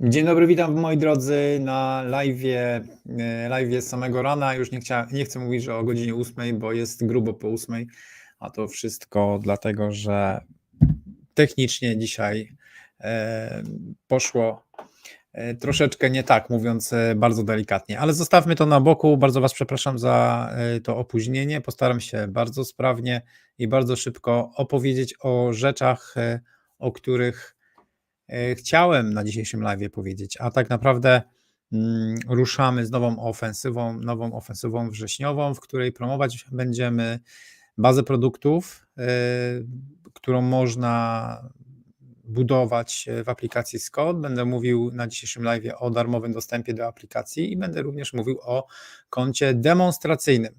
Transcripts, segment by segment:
Dzień dobry, witam moi drodzy na live, live z samego rana. Już nie, chcia, nie chcę mówić że o godzinie 8, bo jest grubo po 8, a to wszystko dlatego, że technicznie dzisiaj e, poszło e, troszeczkę nie tak, mówiąc e, bardzo delikatnie, ale zostawmy to na boku. Bardzo Was przepraszam za to opóźnienie. Postaram się bardzo sprawnie i bardzo szybko opowiedzieć o rzeczach, o których E, chciałem na dzisiejszym live powiedzieć, a tak naprawdę mm, ruszamy z nową ofensywą, nową ofensywą wrześniową, w której promować będziemy bazę produktów, e, którą można budować w aplikacji Scott. Będę mówił na dzisiejszym live o darmowym dostępie do aplikacji i będę również mówił o koncie demonstracyjnym.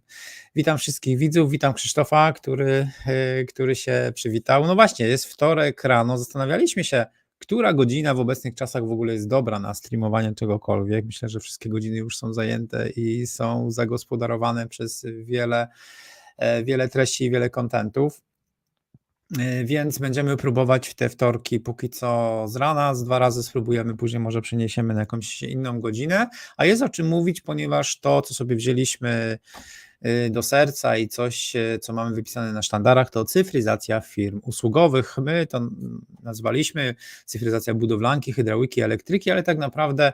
Witam wszystkich widzów, witam Krzysztofa, który, e, który się przywitał. No właśnie, jest wtorek rano, zastanawialiśmy się, która godzina w obecnych czasach w ogóle jest dobra na streamowanie czegokolwiek. Myślę, że wszystkie godziny już są zajęte i są zagospodarowane przez wiele, e, wiele treści i wiele kontentów. E, więc będziemy próbować w te wtorki póki co z rana, z dwa razy spróbujemy, później może przeniesiemy na jakąś inną godzinę. A jest o czym mówić, ponieważ to, co sobie wzięliśmy do serca i coś, y, co mamy wypisane na sztandarach, to cyfryzacja firm usługowych. My to nazwaliśmy cyfryzacja budowlanki, hydrauliki, elektryki, ale tak naprawdę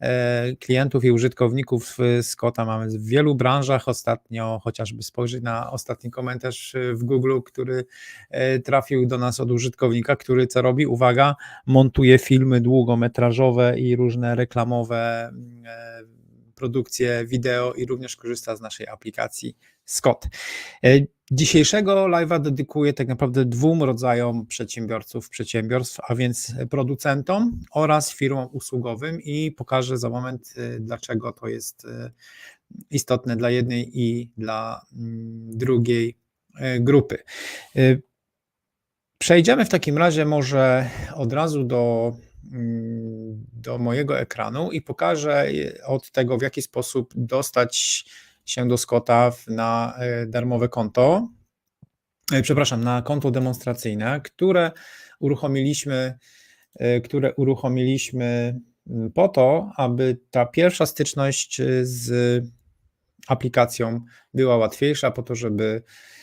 e, klientów i użytkowników Scotta mamy w wielu branżach. Ostatnio chociażby spojrzeć na ostatni komentarz w Google, który e, trafił do nas od użytkownika, który co robi? Uwaga, montuje filmy długometrażowe i różne reklamowe e, produkcję wideo i również korzysta z naszej aplikacji Scott. E, dzisiejszego live'a dedykuję tak naprawdę dwóm rodzajom przedsiębiorców, przedsiębiorstw, a więc producentom oraz firmom usługowym i pokażę za moment, e, dlaczego to jest e, istotne dla jednej i dla mm, drugiej grupy. Przejdziemy w takim razie może od razu do do mojego ekranu i pokażę od tego, w jaki sposób dostać się do Scotta na e, darmowe konto. E, przepraszam, na konto demonstracyjne, które uruchomiliśmy, które uruchomiliśmy mm, po to, aby ta pierwsza styczność z aplikacją była łatwiejsza, po to, żeby Y,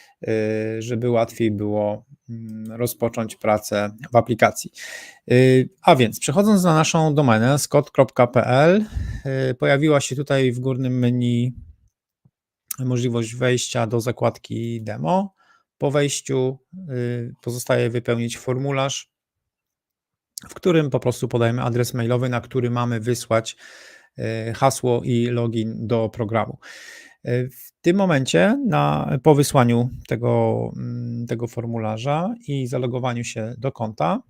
żeby łatwiej było mm, rozpocząć pracę w aplikacji. Y, a więc przechodząc na naszą domenę scott.pl, y, pojawiła się tutaj w górnym menu możliwość wejścia do zakładki demo. Po wejściu pozostaje wypełnić formularz, w którym po prostu podajemy adres mailowy, na który mamy wysłać hasło i login do programu. W tym momencie, na, po wysłaniu tego, mm, tego formularza i zalogowaniu się do konta,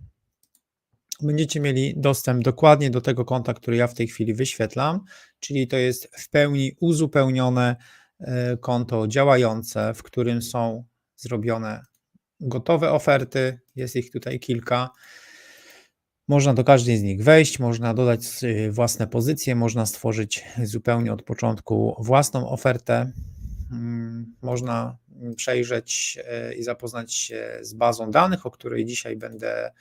będziecie mieli dostęp dokładnie do tego konta, który ja w tej chwili wyświetlam, czyli to jest w pełni uzupełnione e, konto działające, w którym są zrobione gotowe oferty, jest ich tutaj kilka można do każdej z nich wejść, można dodać y, własne pozycje, można stworzyć zupełnie od początku własną ofertę. Mm, można przejrzeć y, i zapoznać się z bazą danych, o której dzisiaj będę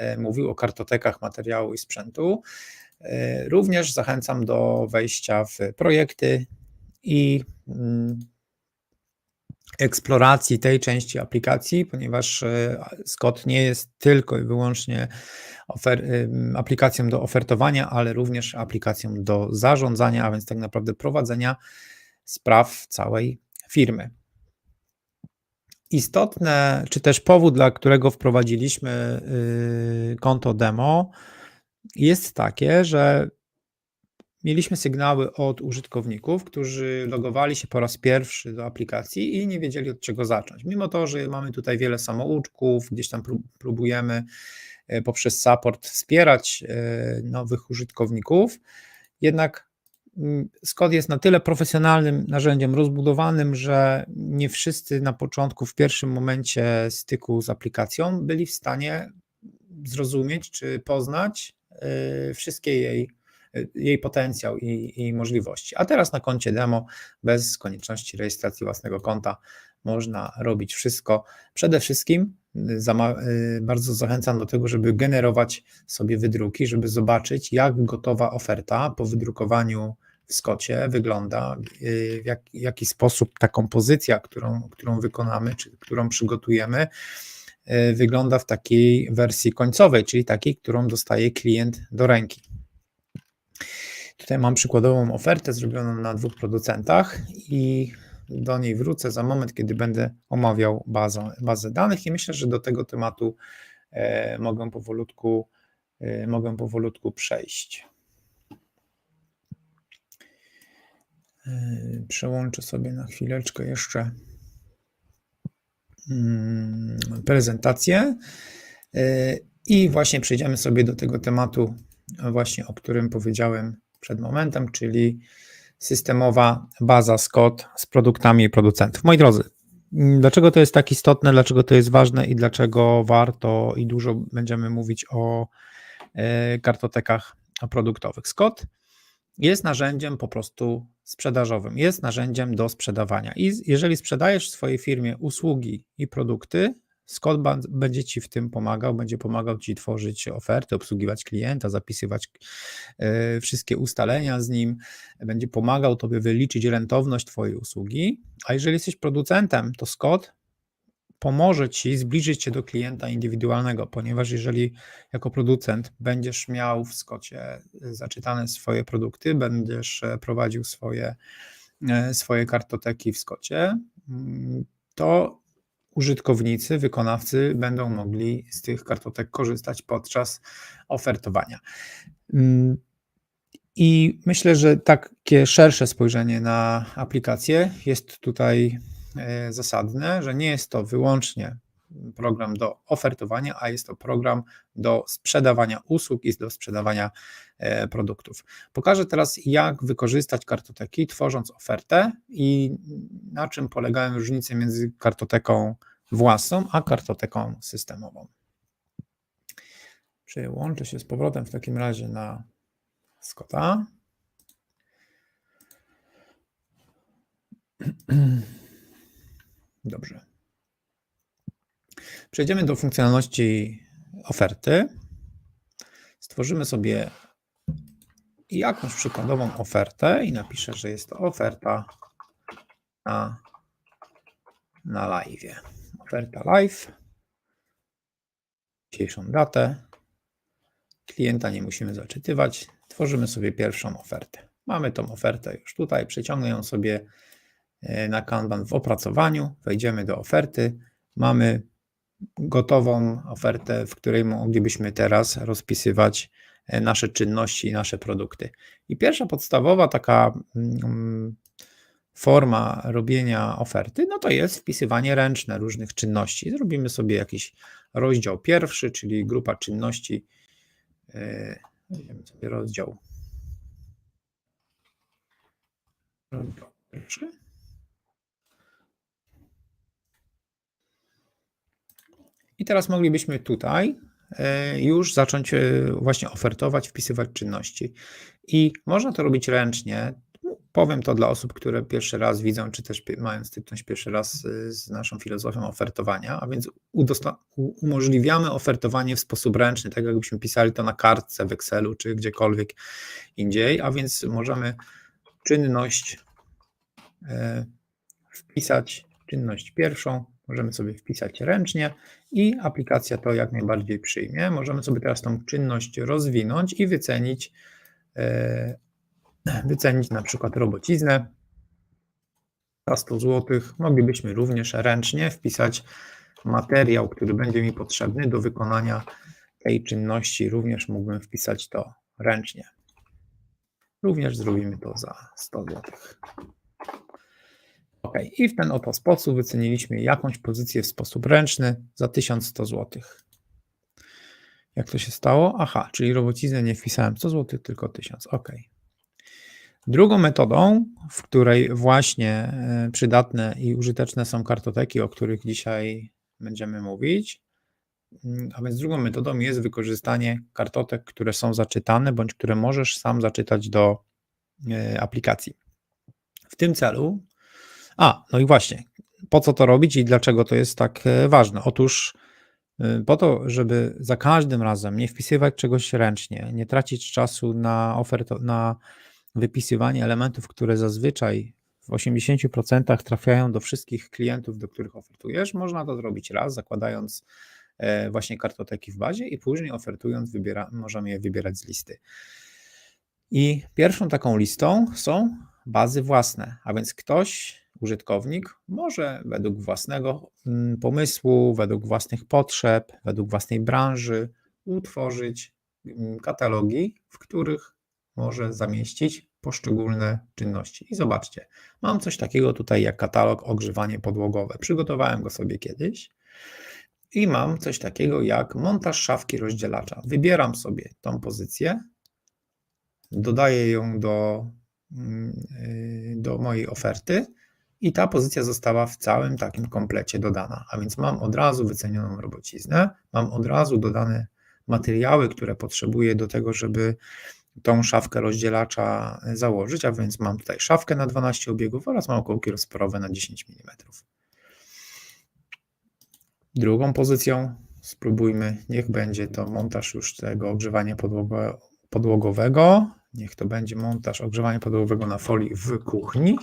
y, mówił, o kartotekach materiału i sprzętu. Również zachęcam do wejścia w projekty i mm, eksploracji tej części aplikacji, ponieważ Scott nie jest tylko i wyłącznie aplikacją do ofertowania, ale również aplikacją do zarządzania, a więc tak naprawdę prowadzenia spraw całej firmy. Istotne, czy też powód, dla którego wprowadziliśmy y, konto demo, jest takie, że mieliśmy sygnały od użytkowników, którzy logowali się po raz pierwszy do aplikacji i nie wiedzieli od czego zacząć. Mimo to, że mamy tutaj wiele samouczków, gdzieś tam próbujemy E, poprzez support wspierać e, nowych użytkowników, jednak mm, Scott jest na tyle profesjonalnym narzędziem rozbudowanym, że nie wszyscy na początku, w pierwszym momencie styku z aplikacją byli w stanie zrozumieć czy poznać e, wszystkie jej, jej potencjał i, i możliwości. A teraz na koncie demo, bez konieczności rejestracji własnego konta, można robić wszystko. Przede wszystkim y, y, bardzo zachęcam do tego, żeby generować sobie wydruki, żeby zobaczyć, jak gotowa oferta po wydrukowaniu w Skocie wygląda, y, w jak, jaki sposób ta kompozycja, którą, którą wykonamy, czy którą przygotujemy, wygląda w takiej wersji końcowej, czyli takiej, którą dostaje klient do ręki. Tutaj mam przykładową ofertę zrobioną na dwóch producentach i do niej wrócę za moment, kiedy będę omawiał bazę, bazę danych i myślę, że do tego tematu e, mogę powolutku, e, mogę powolutku przejść. E, Przełączę sobie na chwileczkę jeszcze mm, prezentację e, i właśnie przejdziemy sobie do tego tematu, właśnie o którym powiedziałem przed momentem, czyli systemowa baza SCOT z produktami producentów. Moi drodzy, dlaczego to jest tak istotne, dlaczego to jest ważne i dlaczego warto i dużo będziemy mówić o e, kartotekach produktowych? SCOT jest narzędziem po prostu sprzedażowym, jest narzędziem do sprzedawania. I jeżeli sprzedajesz w swojej firmie usługi i produkty, Scott będzie Ci w tym pomagał, będzie pomagał Ci tworzyć oferty, obsługiwać klienta, zapisywać e, wszystkie ustalenia z nim, będzie pomagał Tobie wyliczyć rentowność Twojej usługi. A jeżeli jesteś producentem, to Scott pomoże Ci zbliżyć się do klienta indywidualnego, ponieważ jeżeli jako producent będziesz miał w Scotcie zaczytane swoje produkty, będziesz e, prowadził swoje, e, swoje kartoteki w Scotcie, mm, to użytkownicy, wykonawcy będą mogli z tych kartotek korzystać podczas ofertowania. Mm, I myślę, że takie szersze spojrzenie na aplikację jest tutaj e, zasadne, że nie jest to wyłącznie program do ofertowania, a jest to program do sprzedawania usług i do sprzedawania e, produktów. Pokażę teraz, jak wykorzystać kartoteki, tworząc ofertę i na czym polegają różnice między kartoteką własną a kartoteką systemową. Przełączę się z powrotem w takim razie na Scotta. Dobrze. Przejdziemy do funkcjonalności oferty. Stworzymy sobie jakąś przykładową ofertę i napiszę, że jest to oferta na, na live. Oferta live. Dzisiejszą datę. Klienta nie musimy zaczytywać. Tworzymy sobie pierwszą ofertę. Mamy tą ofertę już tutaj. Przeciągnę ją sobie e, na Kanban w opracowaniu. Wejdziemy do oferty. Mamy gotową ofertę, w której moglibyśmy teraz rozpisywać e, nasze czynności i nasze produkty. I pierwsza podstawowa taka mm, forma robienia oferty, no to jest wpisywanie ręczne różnych czynności. Zrobimy sobie jakiś rozdział pierwszy, czyli grupa czynności. Weźmiemy sobie rozdział. rozdział pierwszy. I teraz moglibyśmy tutaj e, już zacząć e, właśnie ofertować, wpisywać czynności. I można to robić ręcznie. Powiem to dla osób, które pierwszy raz widzą, czy też mają styczność pierwszy raz e, z naszą filozofią ofertowania, a więc umożliwiamy ofertowanie w sposób ręczny, tak jakbyśmy pisali to na kartce w Excelu, czy gdziekolwiek indziej, a więc możemy czynność wpisać, czynność pierwszą, możemy sobie wpisać ręcznie i aplikacja to jak najbardziej przyjmie. Możemy sobie teraz tą czynność rozwinąć i wycenić, e, wycenić na przykład robociznę za 100 zł. Moglibyśmy również ręcznie wpisać materiał, który będzie mi potrzebny do wykonania tej czynności. Również mógłbym wpisać to ręcznie. Również zrobimy to za 100 zł. I w ten oto sposób wyceniliśmy jakąś pozycję w sposób ręczny za 1100 zł. Jak to się stało? Aha, czyli robociznę nie wpisałem 100 zł, tylko 1000. OK. Drugą metodą, w której właśnie e, przydatne i użyteczne są kartoteki, o których dzisiaj będziemy mówić, mm, a więc drugą metodą jest wykorzystanie kartotek, które są zaczytane, bądź które możesz sam zaczytać do e, aplikacji. W tym celu a, no i właśnie. po co to robić i dlaczego to jest tak e, ważne? Otóż y, po to, żeby za każdym razem nie wpisywać czegoś ręcznie, nie tracić czasu na, oferto, na wypisywanie elementów, które zazwyczaj w 80% trafiają do wszystkich klientów, do których ofertujesz, można to zrobić raz, zakładając e, właśnie kartoteki w bazie i później ofertując, wybiera, możemy je wybierać z listy. I pierwszą taką listą są bazy własne, a więc ktoś, użytkownik, może według własnego mm, pomysłu, według własnych potrzeb, według własnej branży utworzyć mm, katalogi, w których może zamieścić poszczególne czynności. I zobaczcie, mam coś takiego tutaj jak katalog ogrzewanie podłogowe. Przygotowałem go sobie kiedyś. I mam coś takiego jak montaż szafki rozdzielacza. Wybieram sobie tą pozycję, dodaję ją do, mm, y, do mojej oferty i ta pozycja została w całym takim komplecie dodana. A więc mam od razu wycenioną robociznę, mam od razu dodane materiały, które potrzebuję do tego, żeby tą szafkę rozdzielacza założyć, a więc mam tutaj szafkę na 12 obiegów oraz mam kołki rozporowe na 10 mm. Drugą pozycją spróbujmy, niech będzie to montaż już tego ogrzewania podłogowego. Niech to będzie montaż ogrzewania podłogowego na folii w kuchni.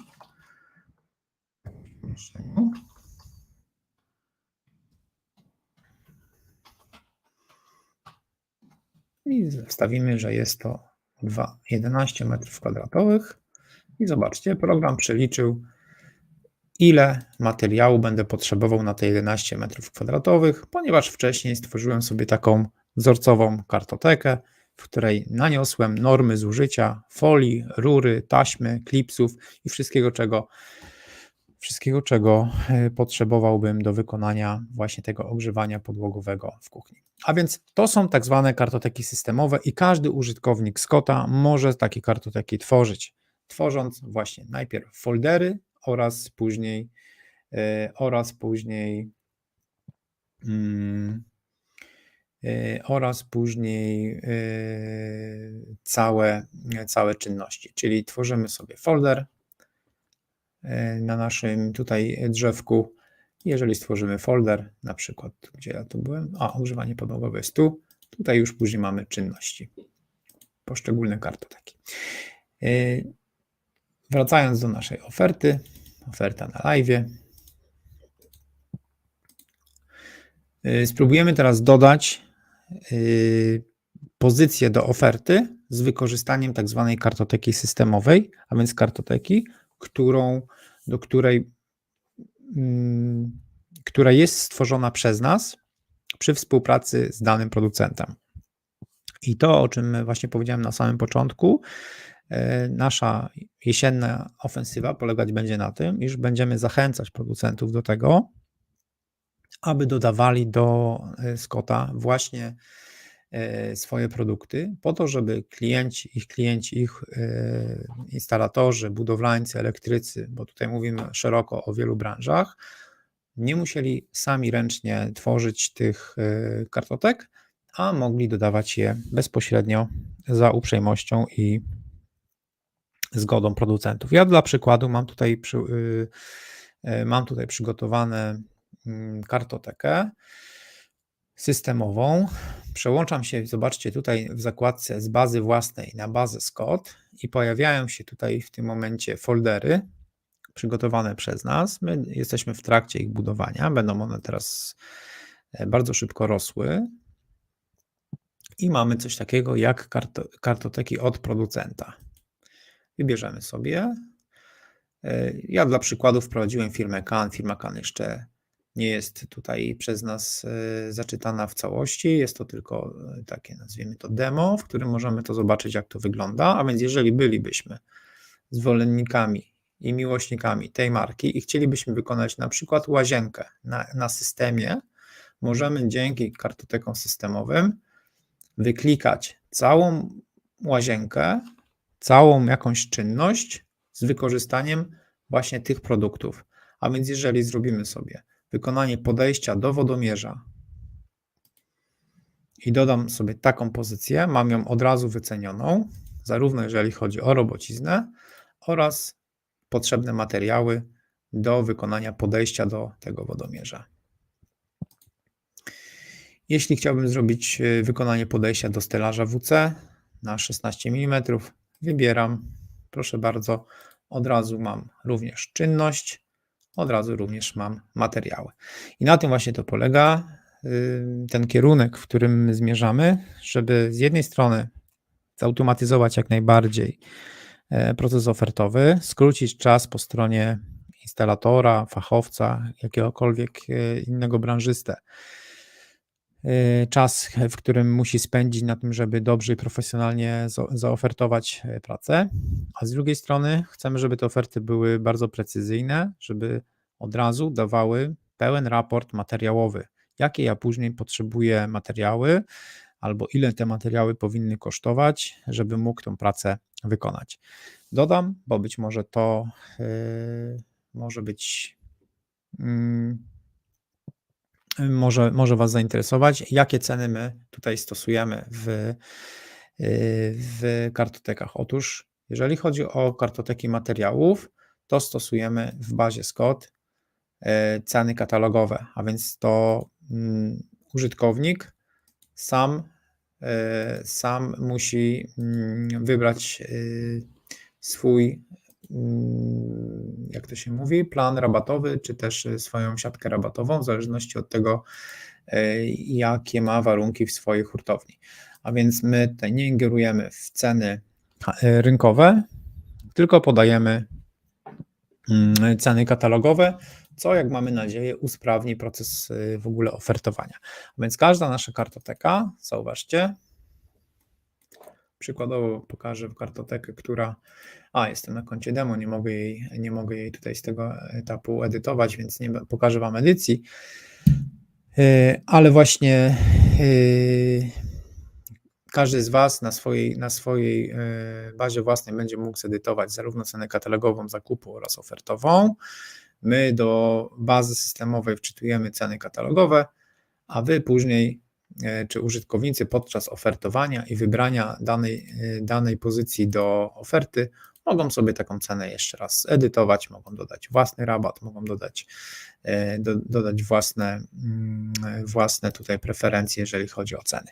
I wstawimy, że jest to 2, 11 m2. I zobaczcie, program przeliczył, ile materiału będę potrzebował na te 11 m2, ponieważ wcześniej stworzyłem sobie taką wzorcową kartotekę, w której naniosłem normy zużycia folii, rury, taśmy, klipsów i wszystkiego, czego, wszystkiego, czego e, potrzebowałbym do wykonania właśnie tego ogrzewania podłogowego w kuchni. A więc to są tak zwane kartoteki systemowe i każdy użytkownik Scotta może takie kartoteki tworzyć, tworząc właśnie najpierw foldery oraz później yy, oraz później yy, oraz później całe, całe czynności. Czyli tworzymy sobie folder na naszym tutaj drzewku jeżeli stworzymy folder, na przykład, gdzie ja tu byłem, a ogrzewanie podłogowe jest tu, tutaj już później mamy czynności, poszczególne kartoteki. Yy, wracając do naszej oferty, oferta na live. Yy, spróbujemy teraz dodać pozycję do oferty z wykorzystaniem tak zwanej kartoteki systemowej, a więc kartoteki, którą, do której Mm, która jest stworzona przez nas przy współpracy z danym producentem. I to, o czym właśnie powiedziałem na samym początku, e, nasza jesienna ofensywa polegać będzie na tym, iż będziemy zachęcać producentów do tego, aby dodawali do e, Scotta właśnie swoje produkty, po to, żeby klienci, ich klienci, ich instalatorzy, budowlańcy, elektrycy, bo tutaj mówimy szeroko o wielu branżach, nie musieli sami ręcznie tworzyć tych e, kartotek, a mogli dodawać je bezpośrednio za uprzejmością i zgodą producentów. Ja dla przykładu mam tutaj, y, e, mam tutaj przygotowane mm, kartotekę systemową. Przełączam się, zobaczcie tutaj w zakładce z bazy własnej na bazę Scott i pojawiają się tutaj w tym momencie foldery przygotowane przez nas. My jesteśmy w trakcie ich budowania. Będą one teraz e, bardzo szybko rosły. I mamy coś takiego jak karto, kartoteki od producenta. Wybierzemy sobie. E, ja dla przykładu wprowadziłem firmę Kan. Firma Kan jeszcze nie jest tutaj przez nas e, zaczytana w całości. Jest to tylko takie, nazwijmy to demo, w którym możemy to zobaczyć, jak to wygląda. A więc, jeżeli bylibyśmy zwolennikami i miłośnikami tej marki i chcielibyśmy wykonać na przykład łazienkę na, na systemie, możemy dzięki kartotekom systemowym wyklikać całą łazienkę, całą jakąś czynność z wykorzystaniem właśnie tych produktów. A więc jeżeli zrobimy sobie wykonanie podejścia do wodomierza. I dodam sobie taką pozycję, mam ją od razu wycenioną, zarówno jeżeli chodzi o robociznę oraz potrzebne materiały do wykonania podejścia do tego wodomierza. Jeśli chciałbym zrobić y, wykonanie podejścia do stelaża WC na 16 mm, wybieram, proszę bardzo, od razu mam również czynność, od razu również mam materiały. I na tym właśnie to polega y, ten kierunek, w którym zmierzamy, żeby z jednej strony zautomatyzować jak najbardziej e, proces ofertowy, skrócić czas po stronie instalatora, fachowca, jakiegokolwiek e, innego branżystę. E, czas, w którym musi spędzić na tym, żeby dobrze i profesjonalnie zaofertować pracę, a z drugiej strony chcemy, żeby te oferty były bardzo precyzyjne, żeby od razu dawały pełen raport materiałowy, jakie ja później potrzebuję materiały, albo ile te materiały powinny kosztować, żeby mógł tą pracę wykonać. Dodam, bo być może to yy, może być. Yy, może, może Was zainteresować, jakie ceny my tutaj stosujemy w, yy, w kartotekach. Otóż, jeżeli chodzi o kartoteki materiałów, to stosujemy w bazie SCOT yy, ceny katalogowe, a więc to mm, użytkownik sam E, sam musi mm, wybrać swój, jak to się mówi, plan rabatowy, czy też swoją siatkę rabatową, w zależności od tego, e, jakie ma warunki w swojej hurtowni. A więc my tutaj nie ingerujemy w ceny rynkowe, tylko podajemy mm, ceny katalogowe, co, jak mamy nadzieję, usprawni proces w ogóle ofertowania. A więc każda nasza kartoteka, zauważcie, przykładowo pokażę kartotekę, która, a jestem na koncie demo, nie mogę jej, nie mogę jej tutaj z tego etapu edytować, więc nie pokażę Wam edycji, y, ale właśnie y, każdy z Was na swojej, na swojej bazie własnej będzie mógł zedytować zarówno cenę katalogową zakupu oraz ofertową. My do bazy systemowej wczytujemy ceny katalogowe, a wy później, e, czy użytkownicy podczas ofertowania i wybrania danej, e, danej pozycji do oferty, mogą sobie taką cenę jeszcze raz edytować, mogą dodać własny rabat, mogą dodać, e, do, dodać własne, mm, własne tutaj preferencje, jeżeli chodzi o ceny.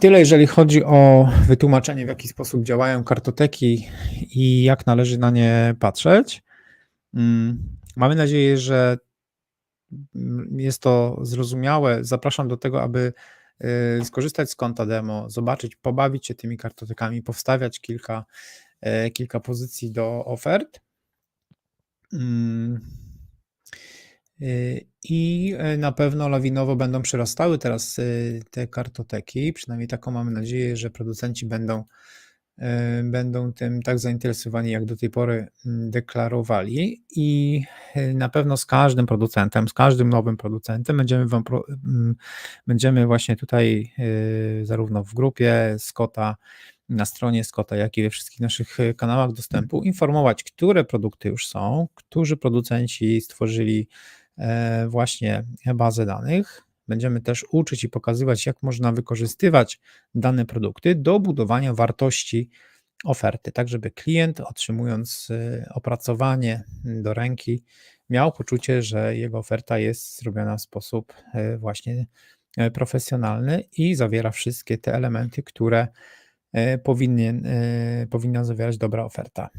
Tyle, jeżeli chodzi o wytłumaczenie, w jaki sposób działają kartoteki i jak należy na nie patrzeć. Mm, mamy nadzieję, że jest to zrozumiałe. Zapraszam do tego, aby skorzystać z konta demo, zobaczyć, pobawić się tymi kartotekami, powstawiać kilka, e, kilka pozycji do ofert. Mm, Y, I y, na pewno lawinowo będą przyrastały teraz y, te kartoteki. Przynajmniej taką mamy nadzieję, że producenci będą, będą tym tak zainteresowani, jak do tej pory mm, deklarowali. I na pewno z każdym producentem, z każdym nowym producentem będziemy, wam, mm, będziemy właśnie tutaj, zarówno w grupie Skota, na stronie Skota, jak i we wszystkich naszych kanałach dostępu, informować, które produkty już są, którzy producenci stworzyli właśnie bazę danych. Będziemy też uczyć i pokazywać, jak można wykorzystywać dane produkty do budowania wartości oferty, tak żeby klient otrzymując e, opracowanie do ręki miał poczucie, że jego oferta jest zrobiona w sposób e, właśnie profesjonalny i zawiera wszystkie te elementy, które powinien, powinna zawierać dobra oferta.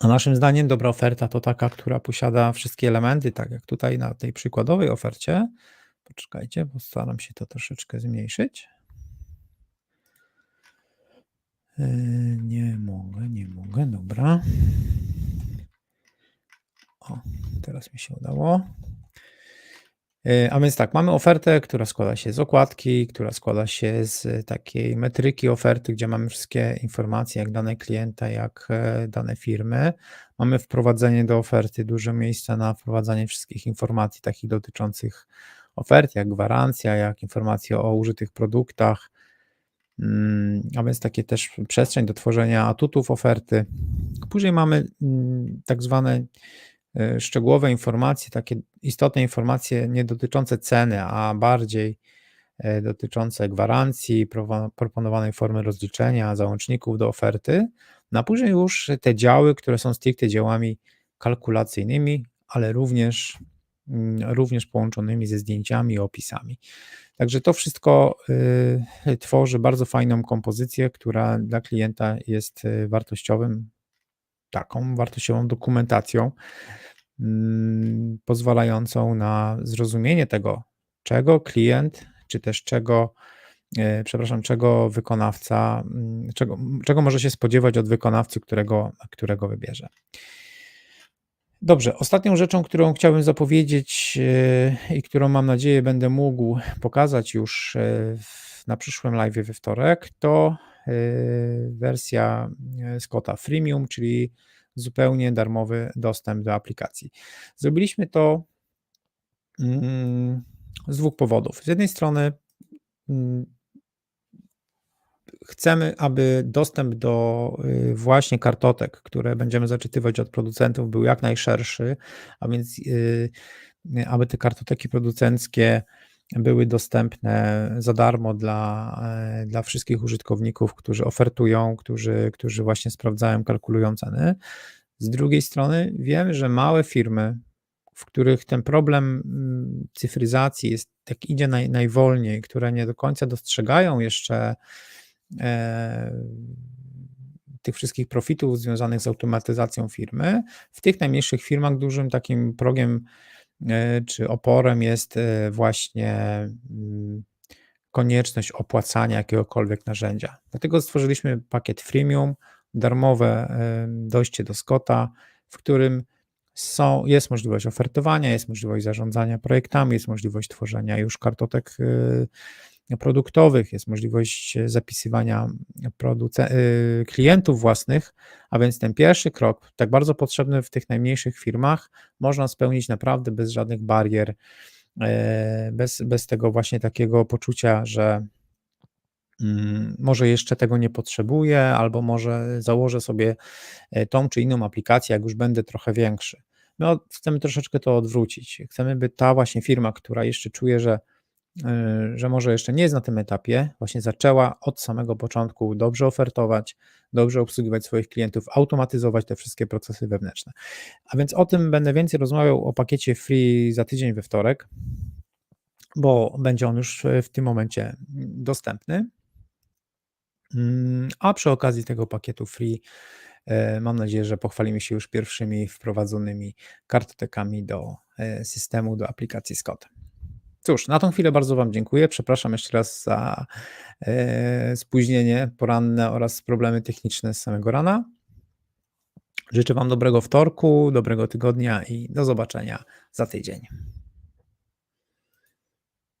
A naszym zdaniem dobra oferta to taka, która posiada wszystkie elementy, tak jak tutaj na tej przykładowej ofercie. Poczekajcie, bo staram się to troszeczkę zmniejszyć. Yy, nie mogę, nie mogę, dobra. O, teraz mi się udało. E, a więc tak, mamy ofertę, która składa się z okładki, która składa się z takiej metryki oferty, gdzie mamy wszystkie informacje, jak dane klienta, jak e, dane firmy. Mamy wprowadzenie do oferty, duże miejsca na wprowadzanie wszystkich informacji takich dotyczących ofert, jak gwarancja, jak informacje o użytych produktach, mm, a więc takie też przestrzeń do tworzenia atutów oferty. Później mamy mm, tak zwane E, szczegółowe informacje, takie istotne informacje nie dotyczące ceny, a bardziej e, dotyczące gwarancji, proponowanej formy rozliczenia, załączników do oferty. No później już te działy, które są stricte działami kalkulacyjnymi, ale również, również połączonymi ze zdjęciami i opisami. Także to wszystko y, tworzy bardzo fajną kompozycję, która dla klienta jest y, wartościowym, taką wartościową dokumentacją, mm, pozwalającą na zrozumienie tego, czego klient, czy też czego, przepraszam, czego wykonawca, mm, czego, czego może się spodziewać od wykonawcy, którego, którego wybierze. Dobrze, ostatnią rzeczą, którą chciałbym zapowiedzieć e, i którą mam nadzieję będę mógł pokazać już e, na przyszłym live we wtorek, to e, wersja Scotta Freemium, czyli zupełnie darmowy dostęp do aplikacji. Zrobiliśmy to mm, z dwóch powodów. Z jednej strony mm, chcemy, aby dostęp do y, właśnie kartotek, które będziemy zaczytywać od producentów, był jak najszerszy, a więc y, y, aby te kartoteki producenckie były dostępne za darmo dla, dla wszystkich użytkowników, którzy ofertują, którzy, którzy właśnie sprawdzają, kalkulują ceny. Z drugiej strony wiem, że małe firmy, w których ten problem mm, cyfryzacji jest, tak idzie naj, najwolniej, które nie do końca dostrzegają jeszcze tych wszystkich profitów związanych z automatyzacją firmy. W tych najmniejszych firmach dużym takim progiem e, czy oporem jest e, właśnie mm, konieczność opłacania jakiegokolwiek narzędzia. Dlatego stworzyliśmy pakiet freemium, darmowe e, dojście do Scotta, w którym są, jest możliwość ofertowania, jest możliwość zarządzania projektami, jest możliwość tworzenia już kartotek produktowych, jest możliwość zapisywania produce- y, klientów własnych, a więc ten pierwszy krok, tak bardzo potrzebny w tych najmniejszych firmach, można spełnić naprawdę bez żadnych barier, e, bez, bez tego właśnie takiego poczucia, że mm, może jeszcze tego nie potrzebuję, albo może założę sobie e, tą czy inną aplikację, jak już będę trochę większy. My od- chcemy troszeczkę to odwrócić. Chcemy, by ta właśnie firma, która jeszcze czuje, że, e, że może jeszcze nie jest na tym etapie, właśnie zaczęła od samego początku dobrze ofertować, dobrze obsługiwać swoich klientów, automatyzować te wszystkie procesy wewnętrzne. A więc o tym będę więcej rozmawiał o pakiecie free za tydzień we wtorek, bo będzie on już w tym momencie dostępny. Mm, A przy okazji tego pakietu free e, mam nadzieję, że pochwalimy się już pierwszymi wprowadzonymi kartotekami do e, systemu, do aplikacji Scott. Cóż, na tą chwilę bardzo Wam dziękuję. Przepraszam jeszcze raz za e, spóźnienie poranne oraz problemy techniczne z samego rana. Życzę Wam dobrego wtorku, dobrego tygodnia i do zobaczenia za tydzień.